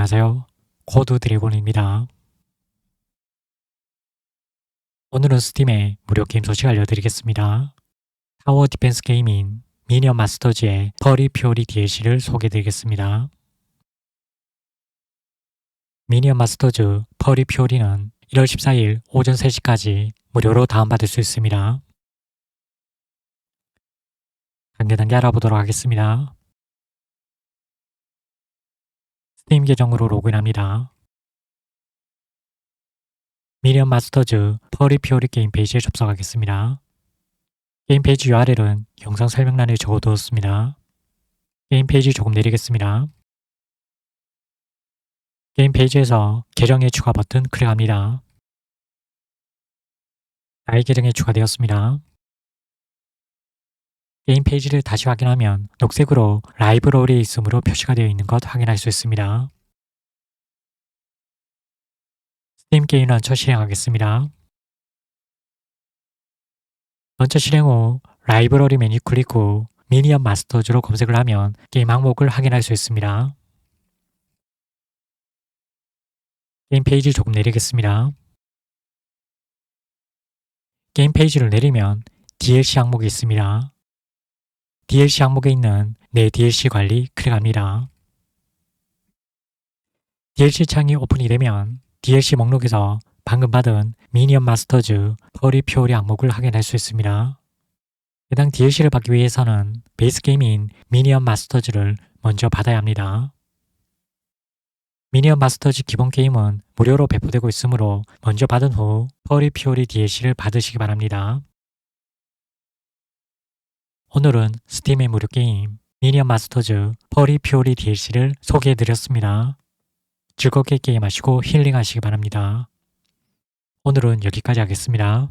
안녕하세요. 코드 드래곤입니다. 오늘은 스팀의 무료 게임 소식 알려드리겠습니다. 타워 디펜스 게임인 미니언 마스터즈의 퍼리 퓨어리 DLC를 소개해드리겠습니다. 미니언 마스터즈 퍼리 퓨어리는 1월 14일 오전 3시까지 무료로 다운받을 수 있습니다. 단계 단계 알아보도록 하겠습니다. 스팀 계정으로 로그인합니다. 미니언 마스터즈 퍼리 퓨어리 게임 페이지에 접속하겠습니다. 게임 페이지 URL은 영상 설명란에 적어두었습니다. 게임 페이지 조금 내리겠습니다. 게임 페이지에서 계정에 추가 버튼 클릭합니다. 나의 계정에 추가되었습니다. 게임 페이지를 다시 확인하면 녹색으로 라이브러리에 있으므로 표시가 되어 있는 것 확인할 수 있습니다. 스팀 게임 런처 실행하겠습니다. 런처 실행 후 라이브러리 메뉴 클릭 후 미니언 마스터즈로 검색을 하면 게임 항목을 확인할 수 있습니다. 게임 페이지 조금 내리겠습니다. 게임 페이지를 내리면 DLC 항목이 있습니다. DLC 항목에 있는 내 DLC 관리 클릭합니다. DLC 창이 오픈이 되면 DLC 목록에서 방금 받은 미니언 마스터즈 퍼리 퓨어리 항목을 확인할 수 있습니다. 해당 DLC를 받기 위해서는 베이스 게임인 미니언 마스터즈를 먼저 받아야 합니다. 미니언 마스터즈 기본 게임은 무료로 배포되고 있으므로 먼저 받은 후 퍼리 퓨어리 DLC를 받으시기 바랍니다. 오늘은 스팀의 무료 게임 미니언 마스터즈 퍼리 퓨어리 DLC를 소개해드렸습니다. 즐겁게 게임하시고 힐링하시기 바랍니다. 오늘은 여기까지 하겠습니다.